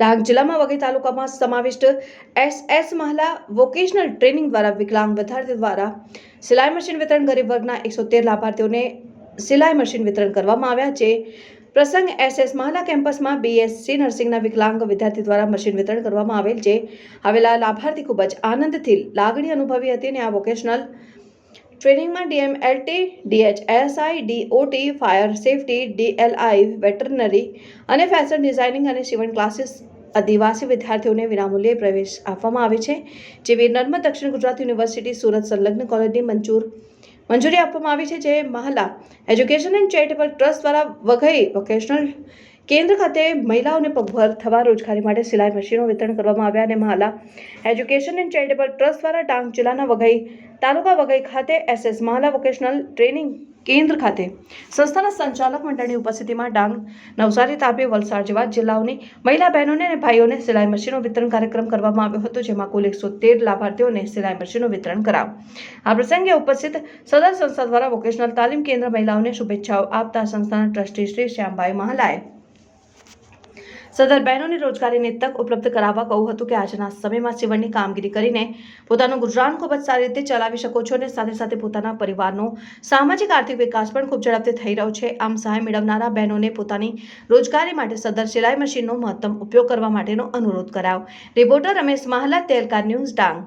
ડાંગ જિલ્લામાં વઘઈ તાલુકામાં સમાવિષ્ટ એસએસ મહલા વોકેશનલ ટ્રેનિંગ દ્વારા વિકલાંગ વિદ્યાર્થી દ્વારા સિલાઈ મશીન વિતરણ ગરીબ વર્ગના એકસો તેર લાભાર્થીઓને સિલાઈ મશીન વિતરણ કરવામાં આવ્યા છે. પ્રસંગ એસએસ મહલા કેમ્પસમાં બીએસસી નર્સિંગના વિકલાંગ વિદ્યાર્થી દ્વારા મશીન વિતરણ કરવામાં આવેલ છે. આવેલા લાભાર્થી ખૂબ જ આનંદથી લાગણી અનુભવી હતી અને આ vocational ટ્રેનિંગમાં DMLT DHSI, DOT, fire safety, DLI, veterinary અને ફેશન ડિઝાઇનિંગ અને સીવણ ક્લાસીસ આદિવાસી વિદ્યાર્થીઓને વિનામૂલ્યે પ્રવેશ આપવામાં આવે છે. જેવી નર્મદ દક્ષિણ ગુજરાત યુનિવર્સિટી સુરત સંલગ્ન કોલેજની મંજૂર, મંજૂરી આપવામાં આવી છે. જે મહિલા એજ્યુકેશન એન્ડ ચેરિટેબલ ટ્રસ્ટ દ્વારા વઘઈ વોકેશનલ કેન્દ્ર ખાતે મહિલાઓને પગભર થવા રોજગારી માટે સિલાઈ મશીનો વિતરણ કરવામાં આવ્યા અને Mahala education and charitable trust દ્વારા ડાંગ જિલ્લાના વઘઈ તાલુકા વઘઈ ખાતે એસએસ મહાલા વોકેશનલ ટ્રેનિંગ કેન્દ્ર ખાતે સંસ્થાના સંચાલક મંડળની ઉપસ્થિતિમાં ડાંગ નવસારી, તાપી, વલસાડ જેવા જિલ્લાઓની મહિલા બહેનોને અને ભાઈઓને સિલાઈ મશીનો વિતરણ કાર્યક્રમ કરવામાં આવ્યો હતો, જેમાં કુલ એકસો તેર લાભાર્થીઓને સિલાઈ મશીનો વિતરણ કરાવ આ પ્રસંગે ઉપસ્થિત સદર સંસ્થા દ્વારા વોકેશનલ તાલીમ કેન્દ્ર મહિલાઓને શુભેચ્છાઓ આપતા સંસ્થાના ટ્રસ્ટી શ્રી શ્યામભાઈ મહાલાએ સદર બહેનોને રોજગારીની તક ઉપલબ્ધ કરાવવા કહ્યું હતું કે આજના સમયમાં સીવણની કામગીરી કરીને પોતાનું ગુજરાન ખૂબ જ સારી રીતે ચલાવી શકો છો અને સાથે સાથે પોતાના પરિવારનો સામાજિક આર્થિક વિકાસ પણ ખૂબ ઝડપથી થઈ રહ્યો છે આમ સહાય મેળવનારા બહેનોને પોતાની રોજગારી માટે સદર સિલાઈ મશીનનો મહત્તમ ઉપયોગ કરવા માટેનો અનુરોધ કરાયો રિપોર્ટર રમેશ માહલા તેલકાર ન્યૂઝ, ડાંગ